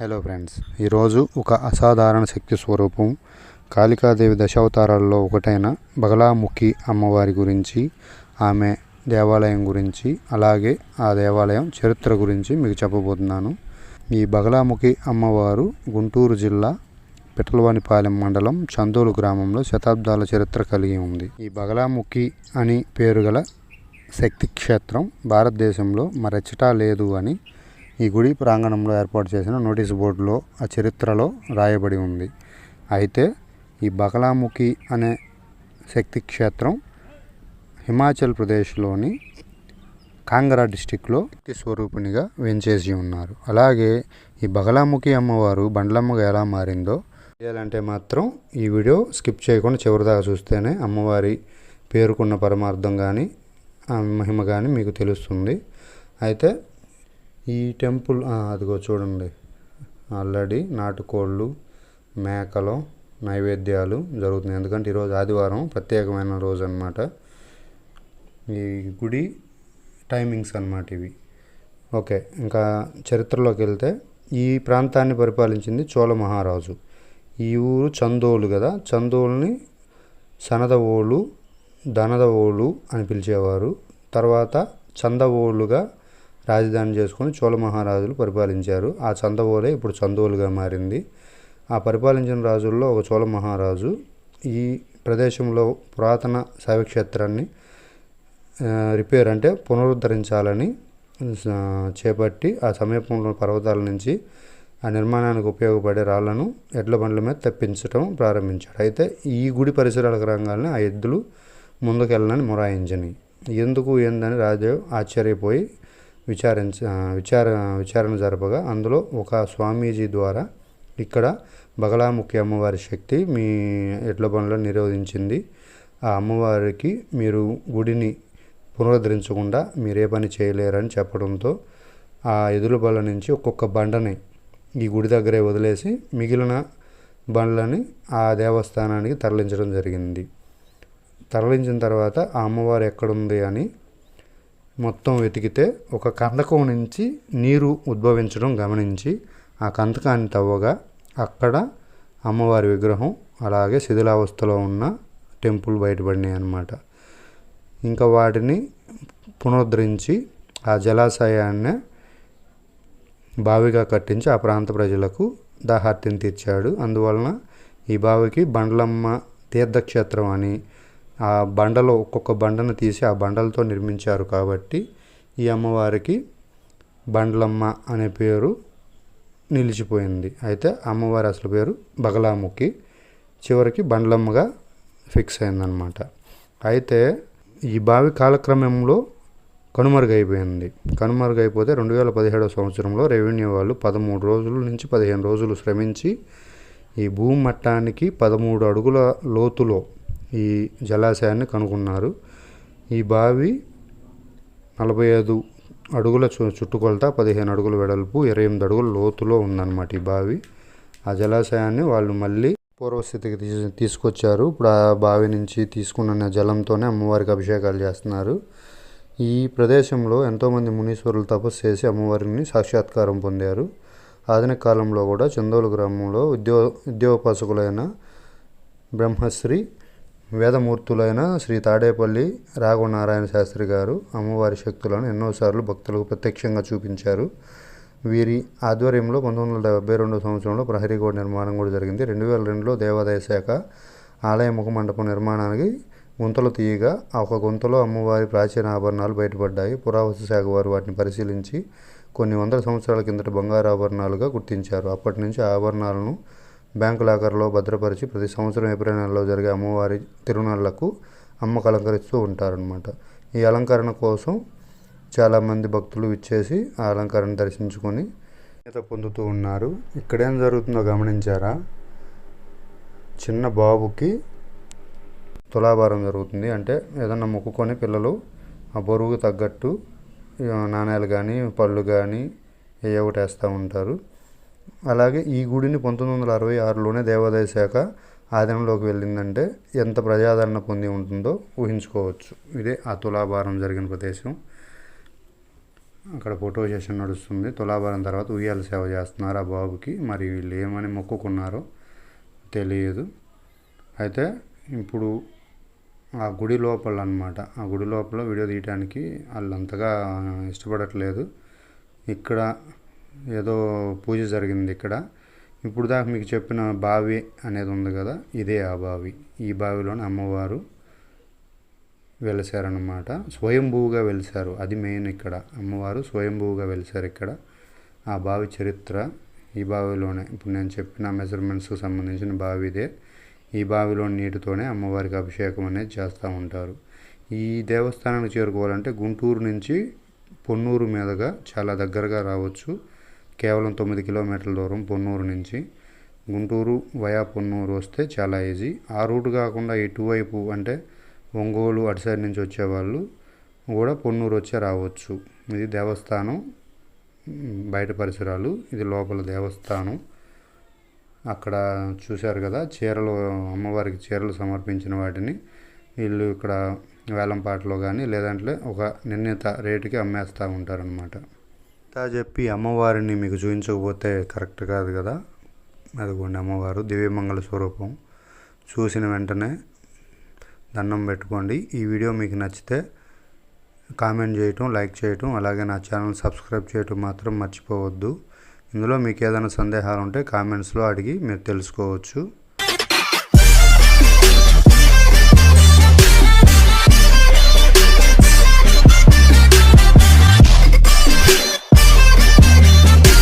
Hello friends ఈరోజు ఒక అసాధారణ శక్తి స్వరూపం కాళికాదేవి దశావతారాల్లో ఒకటైన బగలాముఖి అమ్మవారి గురించి ఆమె దేవాలయం గురించి అలాగే ఆ దేవాలయం చరిత్ర గురించి మీకు చెప్పబోతున్నాను. ఈ బగలాముఖి అమ్మవారు గుంటూరు జిల్లా పిటలవానిపాలెం మండలం చందోలు గ్రామంలో శతాబ్దాల చరిత్ర కలిగి ఉంది. ఈ బగలాముఖి అని పేరు గల శక్తి క్షేత్రం భారతదేశంలో మరెచ్చటా లేదు అని ఈ గుడి ప్రాంగణంలో ఏర్పాటు చేసిన నోటీసు బోర్డులో ఆ చరిత్రలో రాయబడి ఉంది. అయితే ఈ బగలాముఖి అనే శక్తి క్షేత్రం హిమాచల్ ప్రదేశ్లోని కాంగ్రా డిస్టిక్లో శక్తి స్వరూపిణిగా వెంచేసి ఉన్నారు. అలాగే ఈ బగలాముఖి అమ్మవారు బండ్లమ్మగా ఎలా మారిందో చేయాలంటే మాత్రం ఈ వీడియో స్కిప్ చేయకుండా చివరిదాకా చూస్తేనే అమ్మవారి పేరుకున్న పరమార్థం కానీ ఆ మహిమ కానీ మీకు తెలుస్తుంది. అయితే ఈ టెంపుల్ అదిగో చూడండి. ఆల్రెడీ నాటుకోళ్ళు మేకలు నైవేద్యాలు జరుగుతున్నాయి. ఎందుకంటే ఈరోజు ఆదివారం ప్రత్యేకమైన రోజు అన్నమాట. ఈ గుడి టైమింగ్స్ అన్నమాట ఇవి. ఓకే ఇంకా చరిత్రలోకి వెళ్తే ఈ ప్రాంతాన్ని పరిపాలించింది చోళ మహారాజు. ఈ ఊరు చందోలు కదా. చందోల్ని సనదవోలు ధనదవోలు అని పిలిచేవారు. తర్వాత చందవోలుగా రాజధాని చేసుకొని చోళ మహారాజులు పరిపాలించారు. ఆ చందవోలే ఇప్పుడు చందోలుగా మారింది. ఆ పరిపాలించిన రాజుల్లో ఒక చోళ మహారాజు. ఈ ప్రదేశంలో పురాతన శైవక్షేత్రాన్ని రిపేర్ అంటే పునరుద్ధరించాలని చేపట్టి ఆ సమీపంలో పర్వతాల నుంచి ఆ నిర్మాణానికి ఉపయోగపడే రాళ్ళను ఎడ్ల బండ్ల మీద తెప్పించడం ప్రారంభించాడు. అయితే ఈ గుడి పరిసరాలకు రంగాలని ఆ ఎద్దులు ముందుకెళ్ళనని మొరాయించని ఎందుకు ఏందని రాజు ఆశ్చర్యపోయి విచారించ విచార విచారణ జరపగా అందులో ఒక స్వామీజీ ద్వారా ఇక్కడ బగలాముఖి అమ్మవారి శక్తి మీ ఎడ్ల బండ్లను నిరోధించింది. ఆ అమ్మవారికి మీరు గుడిని పునరుద్ధరించకుండా మీరే పని చేయలేరని చెప్పడంతో ఆ ఎదురు బల నుంచి ఒక్కొక్క బండని ఈ గుడి దగ్గరే వదిలేసి మిగిలిన బండ్లని ఆ దేవస్థానానికి తరలించడం జరిగింది. తరలించిన తర్వాత ఆ అమ్మవారు ఎక్కడుంది అని మొత్తం వెతికితే ఒక కందకం నుంచి నీరు ఉద్భవించడం గమనించి ఆ కందకాన్ని తవ్వగా అక్కడ అమ్మవారి విగ్రహం అలాగే శిథిలావస్థలో ఉన్న టెంపుల్ బయటపడినాయి అన్నమాట. ఇంకా వాటిని పునరుద్ధరించి ఆ జలాశయాన్ని బావిగా కట్టించి ఆ ప్రాంత ప్రజలకు దాహార్తిని తీర్చాడు. అందువలన ఈ బావికి బండ్లమ్మ తీర్థక్షేత్రం అని ఆ బండలో ఒక్కొక్క బండను తీసి ఆ బండలతో నిర్మించారు కాబట్టి ఈ అమ్మవారికి బండ్లమ్మ అనే పేరు నిలిచిపోయింది. అయితే అమ్మవారి అసలు పేరు బగలాముఖి. చివరికి బండ్లమ్మగా ఫిక్స్ అయిందనమాట అయితే ఈ బావి కాలక్రమంలో కనుమరుగైపోయింది. కనుమరుగైపోతే రెండు వేల పదిహేడవ సంవత్సరంలో రెవెన్యూ వాళ్ళు పదమూడు రోజుల నుంచి పదిహేను రోజులు శ్రమించి ఈ భూమి మట్టానికి పదమూడు అడుగుల లోతులో ఈ జలాశయాన్ని కనుగొన్నారు. ఈ బావి నలభై ఐదు అడుగుల చు చుట్టుకొలత పదిహేను అడుగుల వెడల్పు ఇరవై ఎనిమిది అడుగుల లోతులో ఉందన్నమాట ఈ బావి. ఆ జలాశయాన్ని వాళ్ళు మళ్ళీ పూర్వస్థితికి తీసు తీసుకొచ్చారు. ఇప్పుడు ఆ బావి నుంచి తీసుకున్న జలంతోనే అమ్మవారికి అభిషేకాలు చేస్తున్నారు. ఈ ప్రదేశంలో ఎంతోమంది మునీశ్వరులు తపస్సు చేసి అమ్మవారిని సాక్షాత్కారం పొందారు. ఆధునిక కాలంలో కూడా చందోలు గ్రామంలో ఉద్యో ఉద్యోగోపాసకులైన బ్రహ్మశ్రీ వేదమూర్తులైన శ్రీ తాడేపల్లి రాఘవనారాయణ శాస్త్రి గారు అమ్మవారి శక్తులను ఎన్నోసార్లు భక్తులకు ప్రత్యక్షంగా చూపించారు. వీరి ఆధ్వర్యంలో పంతొమ్మిది వందల డెబ్బై రెండు సంవత్సరంలో ప్రహరీ గోడ నిర్మాణం కూడా జరిగింది. రెండు వేల రెండులో దేవాదాయ శాఖ ఆలయ ముఖ మండపం నిర్మాణానికి గుంతలు తీయగా ఒక గుంతలో అమ్మవారి ప్రాచీన ఆభరణాలు బయటపడ్డాయి. పురావస్తు శాఖ వారు వాటిని పరిశీలించి కొన్ని వందల సంవత్సరాల కిందట బంగారు ఆభరణాలుగా గుర్తించారు. అప్పటి నుంచి ఆభరణాలను బ్యాంకు లాకర్లో భద్రపరిచి ప్రతి సంవత్సరం ఏప్రిల్ నెలలో జరిగే అమ్మవారి తిరునాళ్ళకు అమ్మకు అలంకరిస్తూ ఉంటారనమాట ఈ అలంకరణ కోసం చాలామంది భక్తులు ఇచ్చేసి ఆ అలంకరణ దర్శించుకొని ఈత పొందుతూ ఉన్నారు. ఇక్కడేం జరుగుతుందో గమనించారా? చిన్న బాబుకి తులాభారం జరుగుతుంది. అంటే ఏదన్నా మొక్కుకొని పిల్లలు ఆ బరువుకు తగ్గట్టు నాణేలు కానీ పళ్ళు కానీ ఏ ఒకటి వేస్తూ ఉంటారు. అలాగే ఈ గుడిని పంతొమ్మిది వందల అరవై ఆరులోనే దేవాదాయ శాఖ ఆధీనంలోకి వెళ్ళిందంటే ఎంత ప్రజాదరణ పొంది ఉంటుందో ఊహించుకోవచ్చు. ఇదే ఆ తులాభారం జరిగిన ప్రదేశం. అక్కడ ఫోటో సెషన్ నడుస్తుంది. తులాభారం తర్వాత ఉయ్యాల సేవ చేస్తున్నారు ఆ బాబుకి? మరి వీళ్ళు ఏమని మొక్కుకున్నారో తెలియదు. అయితే ఇప్పుడు ఆ గుడి లోపల అనమాట ఆ గుడి లోపల వీడియో తీయడానికి వాళ్ళు అంతగా ఇష్టపడట్లేదు. ఇక్కడ ఏదో పూజ జరిగింది ఇక్కడ. ఇప్పుడు దాకా మీకు చెప్పిన బావి అనేది ఉంది కదా ఇదే ఆ బావి. ఈ బావిలోని అమ్మవారు వెలిసారనమాట స్వయంభూగా వెలిసారు అది మెయిన్ ఇక్కడ. అమ్మవారు స్వయంభూగా వెలిసారు ఇక్కడ. ఆ బావి చరిత్ర ఈ బావిలోనే. ఇప్పుడు నేను చెప్పిన మెజర్మెంట్స్కి సంబంధించిన బావి ఇదే. ఈ బావిలో నీటితోనే అమ్మవారికి అభిషేకం అనేది చేస్తూ ఉంటారు. ఈ దేవస్థానానికి చేరుకోవాలంటే గుంటూరు నుంచి పొన్నూరు మీదుగా చాలా దగ్గరగా రావచ్చు. కేవలం తొమ్మిది కిలోమీటర్ల దూరం పొన్నూరు నుంచి. గుంటూరు వయా పొన్నూరు వస్తే చాలా ఈజీ. ఆ రూట్ కాకుండా ఇటువైపు అంటే ఒంగోలు అటు సైడ్ నుంచి వచ్చేవాళ్ళు కూడా పొన్నూరు వచ్చే రావచ్చు. ఇది దేవస్థానం బయట పరిసరాలు. ఇది లోపల దేవస్థానం. అక్కడ చూశారు కదా చీరలు అమ్మవారికి చీరలు సమర్పించిన వాటిని. వీళ్ళు ఇక్కడ వేలంపాటలో కానీ లేదంటే ఒక నిర్ణీత రేటుకి అమ్మేస్తూ ఉంటారనమాట తా చెప్పి అమ్మవారిని మీకు చూపించకపోతే కరెక్ట్ కాదు కదా? అదిగోండి అమ్మవారు దివ్యమంగళ స్వరూపం. చూసిన వెంటనే దండం పెట్టుకోండి. ఈ వీడియో మీకు నచ్చితే కామెంట్ చేయటం లైక్ చేయటం అలాగే నా ఛానల్ సబ్స్క్రైబ్ చేయటం మాత్రం మర్చిపోవద్దు. ఇందులో మీకు ఏదైనా సందేహాలు ఉంటే కామెంట్స్లో అడిగి మీరు తెలుసుకోవచ్చు.